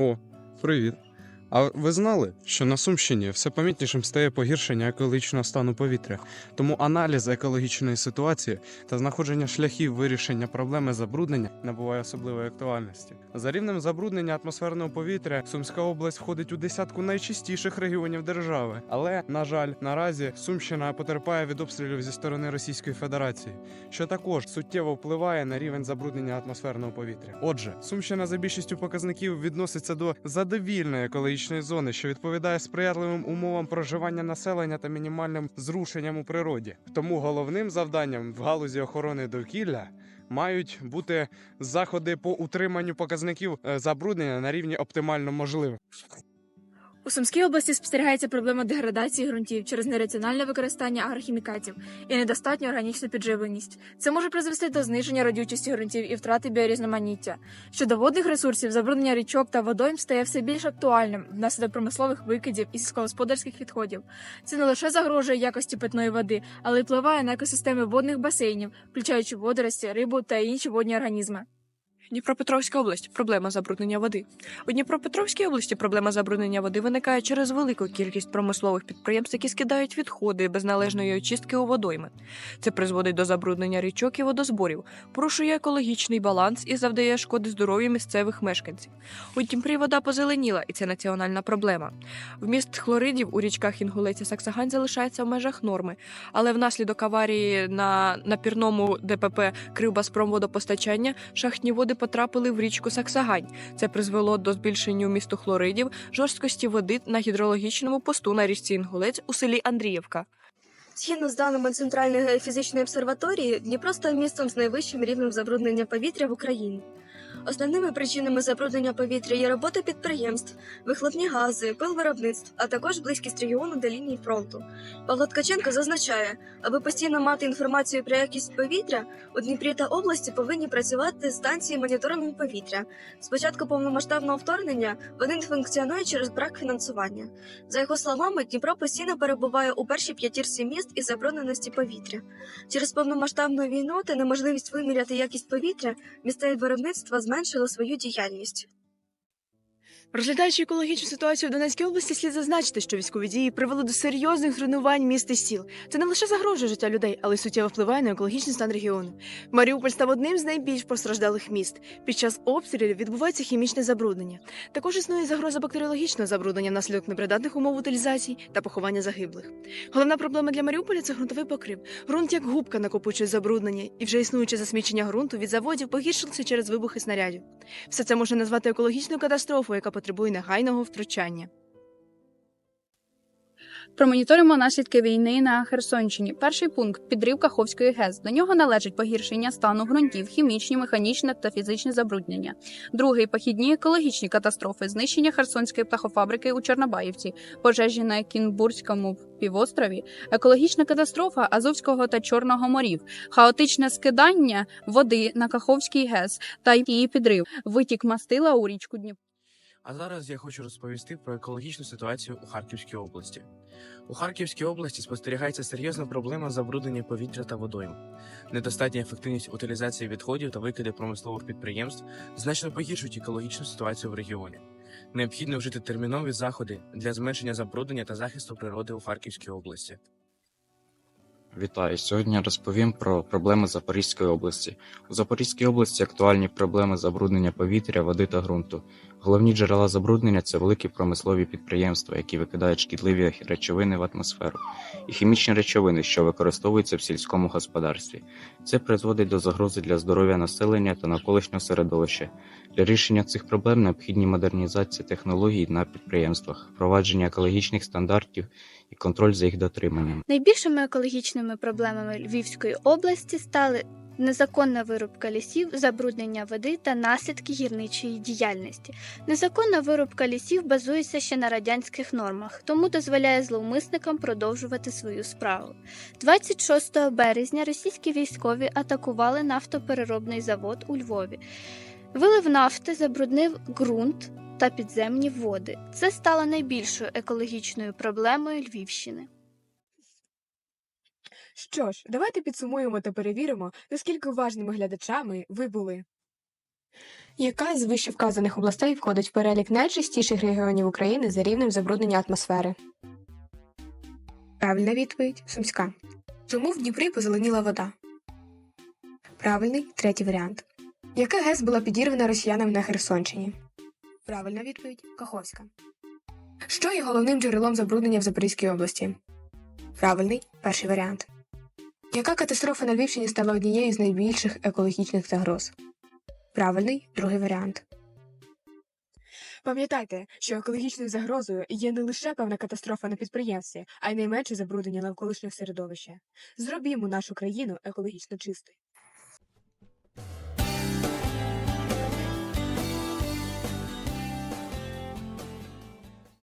О, привіт. А ви знали, що на Сумщині все помітнішим стає погіршення екологічного стану повітря? Тому аналіз екологічної ситуації та знаходження шляхів вирішення проблеми забруднення набуває особливої актуальності. За рівнем забруднення атмосферного повітря Сумська область входить у десятку найчистіших регіонів держави. Але, на жаль, наразі Сумщина потерпає від обстрілів зі сторони Російської Федерації, що також суттєво впливає на рівень забруднення атмосферного повітря. Отже, Сумщина за більшістю показників відноситься до задовільної екологічної зони, що відповідає сприятливим умовам проживання населення та мінімальним зрушенням у природі. Тому головним завданням в галузі охорони довкілля мають бути заходи по утриманню показників е, забруднення на рівні оптимально можливих. У Сумській області спостерігається проблема деградації ґрунтів через нераціональне використання агрохімікатів і недостатню органічну підживленість. Це може призвести до зниження родючості ґрунтів і втрати біорізноманіття. Щодо водних ресурсів, забруднення річок та водойм стає все більш актуальним внаслідок промислових викидів і сільськогосподарських відходів. Це не лише загрожує якості питної води, але й впливає на екосистеми водних басейнів, включаючи водорості, рибу та інші водні організми. Дніпропетровська область проблема забруднення води. У Дніпропетровській області проблема забруднення води виникає через велику кількість промислових підприємств, які скидають відходи без належної очистки у водойми. Це призводить до забруднення річок і водозборів, порушує екологічний баланс і завдає шкоди здоров'ю місцевих мешканців. У Дніпрі вода позеленіла, і це національна проблема. Вміст хлоридів у річках Інгулець і Саксагань залишається в межах норми, але внаслідок аварії на напірному ДПП Кривбаспромводопостачання шахтні води потрапили в річку Саксагань. Це призвело до збільшення місту хлоридів, жорсткості води на гідрологічному посту на річці Інгулець у селі Андріївка. Згідно з даними Центральної фізичної обсерваторії, Дніпро став містом з найвищим рівнем забруднення повітря в Україні. Основними причинами забруднення повітря є робота підприємств, вихлопні гази, пил виробництв, а також близькість регіону до лінії фронту. Павло Ткаченко зазначає, аби постійно мати інформацію про якість повітря, у Дніпрі та області повинні працювати станції моніторингу повітря. З початку повномасштабного вторгнення вони функціонують через брак фінансування. За його словами, Дніпро постійно перебуває у першій п'ятірці міст із забрудненості повітря. Через повномасштабну війну та неможливість виміряти якість повітря місцеві виробництва зменшили свою діяльність. Розглядаючи екологічну ситуацію в Донецькій області, слід зазначити, що військові дії привели до серйозних руйнувань міст і сіл. Це не лише загрожує життя людей, але й суттєво впливає на екологічний стан регіону. Маріуполь став одним з найбільш постраждалих міст. Під час обстрілів відбувається хімічне забруднення. Також існує загроза бактеріологічного забруднення внаслідок непридатних умов утилізації та поховання загиблих. Головна проблема для Маріуполя це ґрунтовий покрив. Ґрунт як губка накопичує забруднення, і вже існуюче засмічення ґрунту від заводів погіршилося через вибухи снарядів. Все це можна назвати екологічною катастрофою, яка потребує негайного втручання. Промоніторимо наслідки війни на Херсонщині. Перший пункт підрив Каховської ГЕС. До нього належить погіршення стану ґрунтів, хімічні, механічне та фізичне забруднення. Другий похідні екологічні катастрофи, знищення Херсонської птахофабрики у Чорнобаївці, пожежі на Кінбурзькому півострові, екологічна катастрофа Азовського та Чорного морів, хаотичне скидання води на Каховський ГЕС та її підрив, витік мастила у річку Дніпро. А зараз я хочу розповісти про екологічну ситуацію у Харківській області. У Харківській області спостерігається серйозна проблема забруднення повітря та водойм. Недостатня ефективність утилізації відходів та викиди промислових підприємств значно погіршують екологічну ситуацію в регіоні. Необхідно вжити термінові заходи для зменшення забруднення та захисту природи у Харківській області. Вітаю! Сьогодні розповім про проблеми Запорізької області. У Запорізькій області актуальні проблеми забруднення повітря, води та ґрунту. Головні джерела забруднення це великі промислові підприємства, які викидають шкідливі речовини в атмосферу, і хімічні речовини, що використовуються в сільському господарстві. Це призводить до загрози для здоров'я населення та навколишнього середовища. Для рішення цих проблем необхідні модернізація технологій на підприємствах, впровадження екологічних стандартів і контроль за їх дотриманням. Найбільшими екологічними проблемами Львівської області стали незаконна вирубка лісів, забруднення води та наслідки гірничої діяльності. Незаконна вирубка лісів базується ще на радянських нормах, тому дозволяє зловмисникам продовжувати свою справу. 26 березня російські військові атакували нафтопереробний завод у Львові. Вилив нафти забруднив ґрунт та підземні води. Це стало найбільшою екологічною проблемою Львівщини. Що ж, давайте підсумуємо та перевіримо, наскільки уважними глядачами ви були. Яка з вищевказаних областей входить в перелік найчистіших регіонів України за рівнем забруднення атмосфери? Правильна відповідь Сумська. Чому в Дніпрі позеленіла вода? Правильний третій варіант. Яка ГЕС була підірвана росіянам на Херсонщині? Правильна відповідь Каховська. Що є головним джерелом забруднення в Запорізькій області? Правильний перший варіант. Яка катастрофа на Львівщині стала однією з найбільших екологічних загроз? Правильний другий варіант. Пам'ятайте, що екологічною загрозою є не лише певна катастрофа на підприємстві, а й найменше забруднення навколишнього середовища. Зробімо нашу країну екологічно чистою.